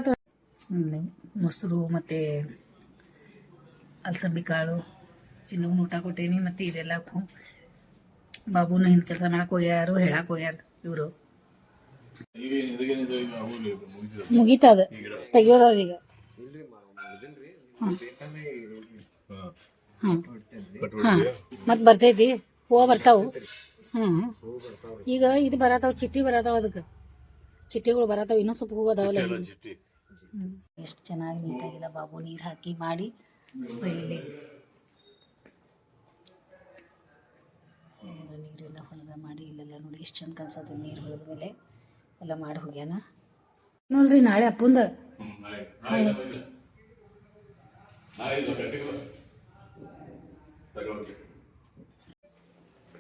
Speaker 1: ಮೊಸರು ಮತ್ತು ಅಲಸಂಬಿ ಕಾಳು ಚಿನ್ನಗನ ಊಟ ಕೊಟ್ಟೇನಿ ಮತ್ತೆ ಇದೆಲ್ಲ ಬಾಬುನ ಹಿಂದೆ ಕೆಲಸ ಮಾಡಕ್ಕೆ ಹೋಗ್ಯಾರು ಹೇಳಕ್ಕೆ ಹೋಗ್ಯಾರ ಇವರು. ಮುಗೀತದ ತೆಗಿಯೋದದ ಈಗ. ಹಾಂ ಹಾಂ ಮತ್ತೆ ಬರ್ತೈತಿ? ಹೂವು ಬರ್ತಾವು? ಈಗ ಇದು ಬರತಾವ, ಚಿಟ್ಟಿ ಬರತಾವ ಅದಕ್ಕೆ. ಚಿಟ್ಟಿಗಳು ಬರತಾವ, ಇನ್ನೂ ಸ್ವಲ್ಪ ಹೂವು ಅದಾವಲ್ಲ ಎಷ್ಟು ಚೆನ್ನಾಗಿ ನೀಟಾಗಿಲ್ಲ ಬಾಬು, ನೀರು ಹಾಕಿ ಮಾಡಿ ಸ್ಪ್ರೇಲಿ ನೀರೆಲ್ಲ ಹೊಲದ ಮಾಡಿ ಇಲ್ಲೆಲ್ಲ ನೋಡಿ ಎಷ್ಟು ಚಂದ ಕನ್ಸತ್ತೆ ನೀರು ಹೊಳೆದ ಮೇಲೆ. ಎಲ್ಲ ಮಾಡಿ ಹೋಗ್ಯಾನ. ನೋಡ್ರಿ, ನಾಳೆ ಅಪ್ಪಂದ.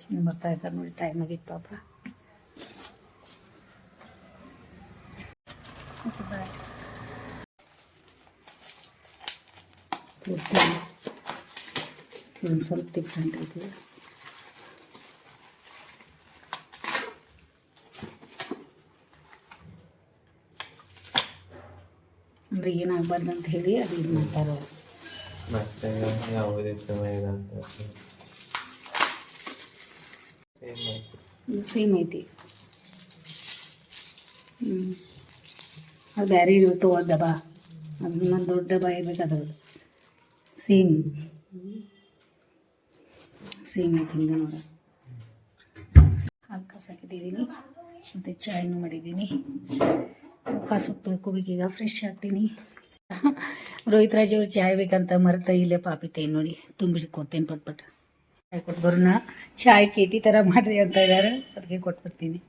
Speaker 1: ಸುಮ್ಮನೆ ಬರ್ತಾ ಇದ್ದಾರೆ ನೋಡಿ ಟೈಮ್ ಆಗಿತ್ತು ಪಾಪ. ಒಂದು ಸ್ವಲ್ಪ ಡಿಫ್ರೆಂಟ್ ಇದೆ. ಅಂದ್ರೆ ಏನಾಗಬಾರ್ದು ಅಂತ ಹೇಳಿ ಅದು ಇದು ಮಾಡ್ತಾರೆ
Speaker 2: ಮತ್ತೆ ಯಾವುದಿತ್ತು ಸೇಮ್
Speaker 1: ಇದು ಸೇಮ್ ಐತಿ ಹ್ಞೂ ಅದು ಬೇರೆ ಇರುತ್ತೆ ಒಂದು ಡಬ್ಬ ಅದು ನನ್ನ ದೊಡ್ಡ ಡಬ್ಬ ಇರ್ಬೇಕು, ಅದ್ರದ್ದು. ಸೇಮ್ ಸೇಮ್ ಐತಿ ಹಿಂಗೆ ನೋಡ. ಹಾಲು ಕಸಾಕಿದ್ದೀನಿ ಮತ್ತು ಚಾಯ್ನು ಮಾಡಿದ್ದೀನಿ. ಕಾಸು ತೊಳ್ಕೊಬೇಕೀಗ ಫ್ರೆಶ್ ಆಗ್ತೀನಿ. ರೋಹಿತ್ ರಾಜ್ ಅವ್ರು ಚಾಯ್ ಬೇಕಂತ ಮರೆತ ಇಲ್ಲೇ ಪಾಪಿಟ್ಟೆ ನೋಡಿ. ತುಂಬಿಟ್ಟು ಕೊಡ್ತೇನೆ ಪಟ್ ಪಟ್. ಚಾಯ್ ಕೊಟ್ಟು ಬರೋಣ ಚಾಯ್ ಕೇಟಿ ಥರ ಮಾಡ್ರಿ ಅಂತ ಇದ್ದಾರೆ ಅದಕ್ಕೆ ಕೊಟ್ಬಿಡ್ತೀನಿ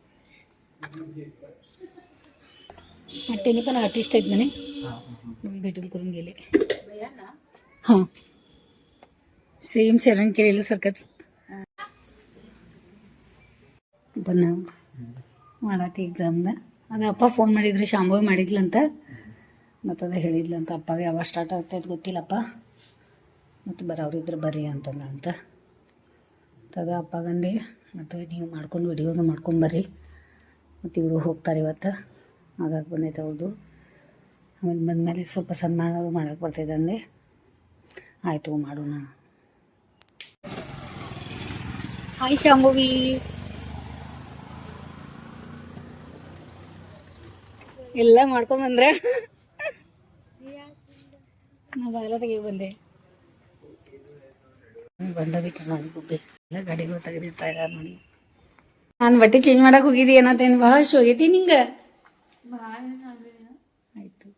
Speaker 1: ಮತ್ತೆ पण आर्टिस्ट आहेत म्हणे भेटून करून गेले हां सेम शरण केलेल्यासारखंच पण ಮಾಡತ್ತಿ ಎಕ್ಸಾಮ್ದ ಅದು ಅಪ್ಪ ಫೋನ್ ಮಾಡಿದ್ರು ಶಾಂಭವಿ ಮಾಡಿದ್ಲಂತ ಮತ್ತು ಅದು ಹೇಳಿದ್ಲಂತ ಅಪ್ಪಗೆ ಯಾವಾಗ ಸ್ಟಾರ್ಟ್ ಆಗ್ತೈತೆ ಗೊತ್ತಿಲ್ಲಪ್ಪ ಮತ್ತು ಬರೋರಿದ್ರೆ ಬರ್ರಿ ಅಂತಂದ ಅಂತ ತದ ಅಪ್ಪಗಂದೆ ಮತ್ತು ನೀವು ಮಾಡ್ಕೊಂಡು ವಿಡಿಯೋದು ಮಾಡ್ಕೊಂಡು ಬರ್ರಿ. ಮತ್ತು ಇವರು ಹೋಗ್ತಾರೆ ಇವತ್ತು. ಹಾಗಾಗಿ ಬಂದೈತೆ ಅವ್ರದ್ದು ಆಮೇಲೆ ಬಂದಮೇಲೆ ಸ್ವಲ್ಪ ಸನ್ಮಾನ ಮಾಡೋಕೆ ಬರ್ತೈತೆ ಅಂದೆ. ಆಯಿತು ಮಾಡೋಣ. ಹಾಯ್ ಶಾಂಭವಿ. ಎಲ್ಲ ಮಾಡ್ಕೊಂಬಂದ್ರೆ ನಾ ಬಾಗಿಲ ತೆಗಿಯೋಕೆ ಬಂದೆ. ಬಂದ ಬಿಟ್ಟು ನಾನು ಗುಬ್ಬಿ. ಎಲ್ಲ ಗಾಡಿಗಳು ತೆಗೆದಿರ್ತಾ ಇದ್ದಾರೆ ನೋಡಿ. ನಾನು ಬಟ್ಟೆ ಚೇಂಜ್ ಮಾಡಕ್ ಹೋಗಿದ್ದೆ ಏನತ್ತೇನು ಭಾಳ ಹೋಗೈತಿ ನಿಂಗೆ? ಆಯ್ತು.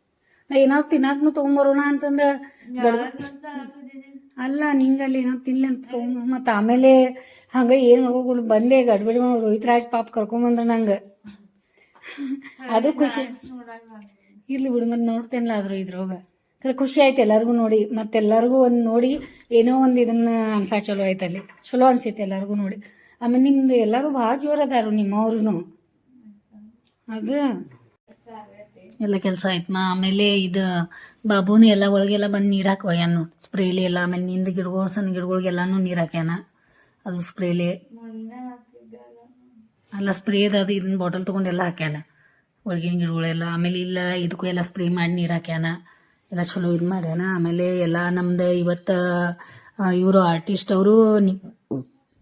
Speaker 1: ನಾ ಏನಾದ್ರು ತಿನ್ನಾಕ್ನು ತೊಗೊಂಬರೋಣ ಅಂತಂದ ಅಲ್ಲ ನಿಂಗಲ್ಲಿ ಏನೋ ತಿನ್ಲಿ ಅಂತ ತೊಗೊಂಬ ಮತ್ತೆ ಆಮೇಲೆ ಹಂಗ ಏನ್ ಮಾಡ್ಕೊಂಡು ಬಂದೆ ಗಡ್ಬಡಿ ಮಾಡಿ ರೋಹಿತ್ ರಾಜ್ ಪಾಪ ಕರ್ಕೊಂಬಂದ್ರ ನಂಗೆ. ಅದು ಖುಷಿ. ಇರ್ಲಿ ಬಿಡು ಮತ್ತೆ ನೋಡ್ತೇನಲ್ಲ ಆದ್ರೂ ಇದ್ರೊಳಗ ಖರೆ ಖುಷಿ ಆಯ್ತು ಎಲ್ಲರಿಗೂ ನೋಡಿ. ಮತ್ತೆ ಎಲ್ಲರಿಗೂ ಒಂದು ನೋಡಿ. ಏನೋ ಒಂದು ಇದನ್ನ ಅನ್ಸಾ ಚಲೋ ಆಯ್ತು ಅಲ್ಲಿ. ಚಲೋ ಅನ್ಸೈತೆ ಎಲ್ಲರಿಗೂ ನೋಡಿ. ಆಮೇಲೆ ನಿಮ್ದು ಎಲ್ಲರೂ ಭಾಳ ಜೋರು ಅದಾರು ಅದು ಎಲ್ಲ ಕೆಲಸ ಆಯ್ತು ಮಾ. ಆಮೇಲೆ ಇದು ಬಾಬುನು ಎಲ್ಲ ಒಳಗೆಲ್ಲ ಬಂದು ನೀರು ಹಾಕುವ ಏನು ಸ್ಪ್ರೇಲಿ ಎಲ್ಲ ಆಮೇಲೆ ನಿಂದ ಗಿಡಗಳು ಸಣ್ಣ ಗಿಡಗಳಿಗೆಲ್ಲಾನು ನೀರು ಹಾಕ್ಯಾನ. ಅದು ಸ್ಪ್ರೇಲಿ. ಅಲ್ಲ ಸ್ಪ್ರೇದ ಅದು ಇದನ್ನ ಬಾಟಲ್ ತೊಗೊಂಡು ಎಲ್ಲ ಹಾಕ್ಯಾನ. ಒಳಗಿನ ಗಿಡಗಳೆಲ್ಲ. ಆಮೇಲೆ ಇಲ್ಲ ಇದಕ್ಕೂ ಎಲ್ಲ ಸ್ಪ್ರೇ ಮಾಡಿ ನೀರು ಹಾಕ್ಯಾನ. ಎಲ್ಲ ಚಲೋ ಇದು ಮಾಡ್ಯಾನ. ಆಮೇಲೆ ಎಲ್ಲ ನಮ್ದು ಇವತ್ತು ಇವರು ಆರ್ಟಿಸ್ಟ್ ಅವರು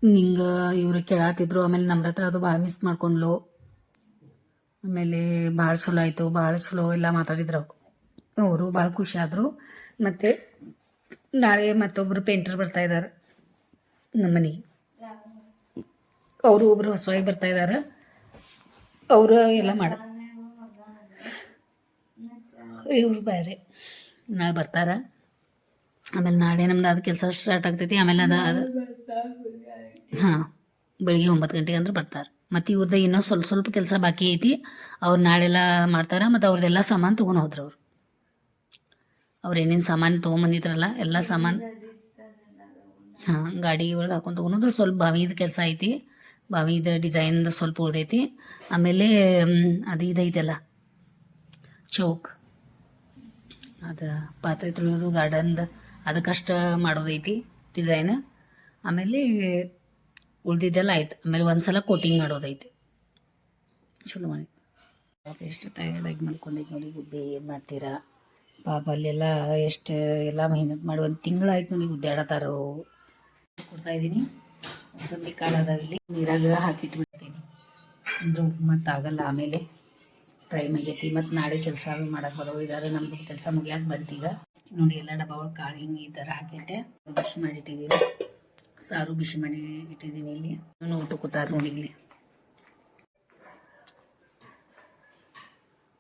Speaker 1: ನಿಂಗೆ ಇವರು ಕೇಳಾತಿದ್ರು. ಆಮೇಲೆ ನಮ್ರತ ಅದು ಭಾಳ ಮಿಸ್ ಮಾಡ್ಕೊಂಡ್ಲು. ಆಮೇಲೆ ಭಾಳ ಚಲೋ ಆಯಿತು. ಭಾಳ ಚಲೋ ಎಲ್ಲ ಮಾತಾಡಿದ್ರು ಅವರು. ಭಾಳ ಖುಷಿ ಆದರು. ಮತ್ತು ನಾಳೆ ಮತ್ತೊಬ್ಬರು ಪೇಂಟರ್ ಬರ್ತಾ ಇದ್ದಾರೆ ನಮ್ಮ ಮನೆಗೆ. ಅವರು ಒಬ್ರು ಹೊಸವಾಗಿ ಬರ್ತಾ ಇದ್ದಾರೆ ಅವರು ಎಲ್ಲ ಮಾಡ ಇವ್ರು ಬೇರೆ. ನಾಳೆ ಬರ್ತಾರ. ಆಮೇಲೆ ನಾಳೆ ನಮ್ದು ಅದು ಕೆಲಸ ಸ್ಟಾರ್ಟ್ ಆಗ್ತೈತಿ, ಆಮೇಲೆ ಅದು ಅದು ಹಾಂ, ಬೆಳಿಗ್ಗೆ ಒಂಬತ್ತು ಗಂಟೆಗೆ ಅಂದ್ರೆ ಬರ್ತಾರೆ. ಮತ್ತು ಇವ್ರದ್ದು ಇನ್ನೂ ಸ್ವಲ್ಪ ಸ್ವಲ್ಪ ಕೆಲಸ ಬಾಕಿ ಐತಿ, ಅವ್ರು ನಾಳೆಲ್ಲ ಮಾಡ್ತಾರೆ, ಮತ್ತು ಅವ್ರದ್ದೆಲ್ಲ ಸಾಮಾನು ತೊಗೊಂಡು ಹೋದ್ರು ಅವ್ರು. ಅವ್ರು ಏನೇನು ಸಾಮಾನು ತೊಗೊಂಬಂದಿದ್ರಲ್ಲ ಎಲ್ಲ ಸಾಮಾನು ಹಾಂ, ಗಾಡಿ ಒಳಗೆ ಹಾಕೊಂಡು ತೊಗೊಂಡ್ರೆ ಸ್ವಲ್ಪ ಬಾವಿದು ಕೆಲಸ ಐತಿ, ಬಾವಿದ ಡಿಸೈನ್ದು ಸ್ವಲ್ಪ ಉಳ್ದೈತಿ. ಆಮೇಲೆ ಅದು ಇದೈತಲ್ಲ, ಚೌಕ್. ಅದು ಪಾತ್ರೆ ತೊಳೆಯೋದು ಗಾರ್ಡನ್ದು ಅದಕ್ಕಷ್ಟು ಮಾಡೋದೈತಿ ಡಿಸೈನ್ ಆಮೇಲೆ ಉಳ್ದಿದ್ದೆಲ್ಲ ಆಯ್ತು. ಆಮೇಲೆ ಒಂದ್ಸಲ ಕೋಟಿಂಗ್ ಮಾಡೋದೈತಿ. ಚಲೋ ಮಾಡಿ ಪಾಪ ಎಷ್ಟು ಟಯರ್ಡಾಗಿ ಮಾಡ್ಕೊಂಡೈತೆ ನೋಡಿ ಗುಬ್ಬಿ ಏನು ಮಾಡ್ತೀರಾ? ಪಾಪ ಅಲ್ಲೆಲ್ಲ ಎಷ್ಟು ಎಲ್ಲ ಮೆಹನತ್ ಮಾಡಿ ಒಂದು ತಿಂಗಳಾಯ್ತು ನೋಡಿ ಗುದ್ದಾಡತಾರು ಕೊಡ್ತಾ ಇದ್ದೀನಿ. ಕಾಳು ಅದಾವ ಇಲ್ಲಿ. ನೀರಾಗ ಹಾಕಿಟ್ಬಿಡ್ತೀನಿ. ಅಂದ್ರೆ ಮತ್ತಾಗಲ್ಲ ಮತ್ತು ಆಗಲ್ಲ ಆಮೇಲೆ. ಟೈಮ್ ಆಗೈತಿ. ಮತ್ತು ನಾಳೆ ಕೆಲಸ ಮಾಡಕ್ಕೆ ಬರೋರು ಇದ್ದಾರೆ ನಮ್ದು ಕೆಲಸ ಮುಗಿಯಾಕೆ ಬಂತೀಗ ನೋಡಿ ಎಲ್ಲ ಡಬ್ಬ ಒಳಗೆ ಕಾಳು ಹಿಂಗೆ ಈ ಥರ ಹಾಕಿಟ್ಟೆ ಬಿಸಿ ಮಾಡಿಟ್ಟಿದ್ದೀನಿ ಸಾರು ಬಿಸಿ ಮಾಡಿ ಇಟ್ಟಿದ್ದೀನಿ ಇಲ್ಲಿ. ನಾನು ಊಟ ಕೂತಾರ ನೋಡಿ ಇಲ್ಲಿ.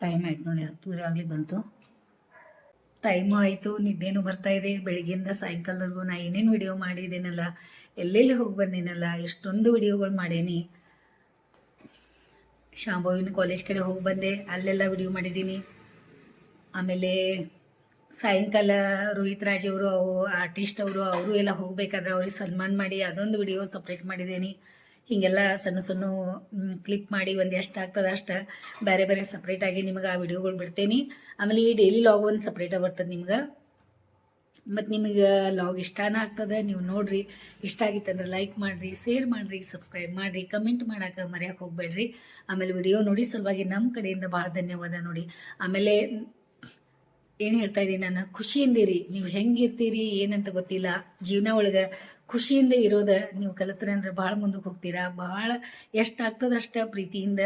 Speaker 1: ಟೈಮ್ ಆಯ್ತು ನೋಡಿ ಹತ್ತೂವರೆ ಆಗಲಿ ಬಂತು. ಟೈಮು ಆಯಿತು, ನಿದ್ದೆನೂ ಬರ್ತಾ ಇದೆ. ಬೆಳಗ್ಗೆಯಿಂದ ಸಾಯಂಕಾಲದವರೆಗೂ ನಾ ಏನೇನು ವಿಡಿಯೋ ಮಾಡಿದ್ದೇನಲ್ಲ, ಎಲ್ಲೆಲ್ಲಿ ಹೋಗಿ ಬಂದೇನಲ್ಲ, ಎಷ್ಟೊಂದು ವಿಡಿಯೋಗಳು ಮಾಡೀನಿ. ಶಾಂಭವಿನ ಕಾಲೇಜ್ ಕಡೆ ಹೋಗಿ ಬಂದೆ. ಅಲ್ಲೆಲ್ಲ ವಿಡಿಯೋ ಮಾಡಿದ್ದೀನಿ. ಆಮೇಲೆ ಸಾಯಂಕಾಲ ರೋಹಿತ್ ರಾಜ್ ಅವರು ಆರ್ಟಿಸ್ಟ್ ಅವರು ಅವರು ಎಲ್ಲ ಹೋಗಬೇಕಾದ್ರೆ ಅವ್ರಿಗೆ ಸನ್ಮಾನ ಮಾಡಿ ಅದೊಂದು ವಿಡಿಯೋ ಸಪ್ರೇಟ್ ಮಾಡಿದ್ದೀನಿ. ಹೀಗೆಲ್ಲ ಸಣ್ಣ ಸಣ್ಣ ಕ್ಲಿಪ್ ಮಾಡಿ ಒಂದು ಎಷ್ಟು ಆಗ್ತದೆ ಅಷ್ಟು ಬೇರೆ ಬೇರೆ ಸಪ್ರೇಟಾಗಿ ನಿಮಗೆ ಆ ವಿಡಿಯೋಗಳು ಬಿಡ್ತೇನೆ. ಆಮೇಲೆ ಈ ಡೈಲಿ ಲಾಗ್ ಒಂದು ಸಪ್ರೇಟಾಗಿ ಬರ್ತದೆ ನಿಮ್ಗೆ. ಮತ್ತು ನಿಮಗೆ ಲಾಗ್ ಇಷ್ಟನ ಆಗ್ತದೆ, ನೀವು ನೋಡ್ರಿ. ಇಷ್ಟ ಆಗಿತ್ತಂದ್ರೆ ಲೈಕ್ ಮಾಡಿರಿ ಶೇರ್ ಮಾಡಿರಿ ಸಬ್ಸ್ಕ್ರೈಬ್ ಮಾಡಿರಿ ಕಮೆಂಟ್ ಮಾಡಕ್ಕೆ ಮರೆಯೋಕೆ ಹೋಗಬೇಡ್ರಿ. ಆಮೇಲೆ ವಿಡಿಯೋ ನೋಡಿ ಸಲುವಾಗಿ ನಮ್ಮ ಕಡೆಯಿಂದ ಭಾಳ ಧನ್ಯವಾದ ನೋಡಿ. ಆಮೇಲೆ ಏನು ಹೇಳ್ತಾ ಇದ್ದೀನಿ ನಾನು, ಖುಷಿಯಿಂದಿರಿ. ನೀವು ಹೆಂಗಿರ್ತೀರಿ, ಏನಂತ ಗೊತ್ತಿಲ್ಲ. ಜೀವನ ಒಳಗೆ ಖುಷಿಯಿಂದ ಇರೋದ ನೀವು ಕಲಿತ್ರೆ ಅಂದ್ರೆ ಭಾಳ ಮುಂದಕ್ಕೆ ಹೋಗ್ತೀರಾ. ಭಾಳ ಎಷ್ಟು ಆಗ್ತದಷ್ಟ ಪ್ರೀತಿಯಿಂದ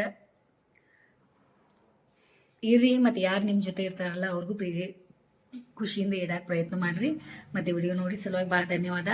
Speaker 1: ಇರ್ರಿ. ಮತ್ತು ಯಾರು ನಿಮ್ಮ ಜೊತೆ ಇರ್ತಾರಲ್ಲ, ಅವ್ರಿಗೂ ಪ್ರೀತಿ ಖುಷಿಯಿಂದ ಇಡಕ್ಕೆ ಪ್ರಯತ್ನ ಮಾಡಿರಿ. ಮತ್ತು ವಿಡಿಯೋ ನೋಡಿ ಸಲುವಾಗಿ ಭಾಳ ಧನ್ಯವಾದ.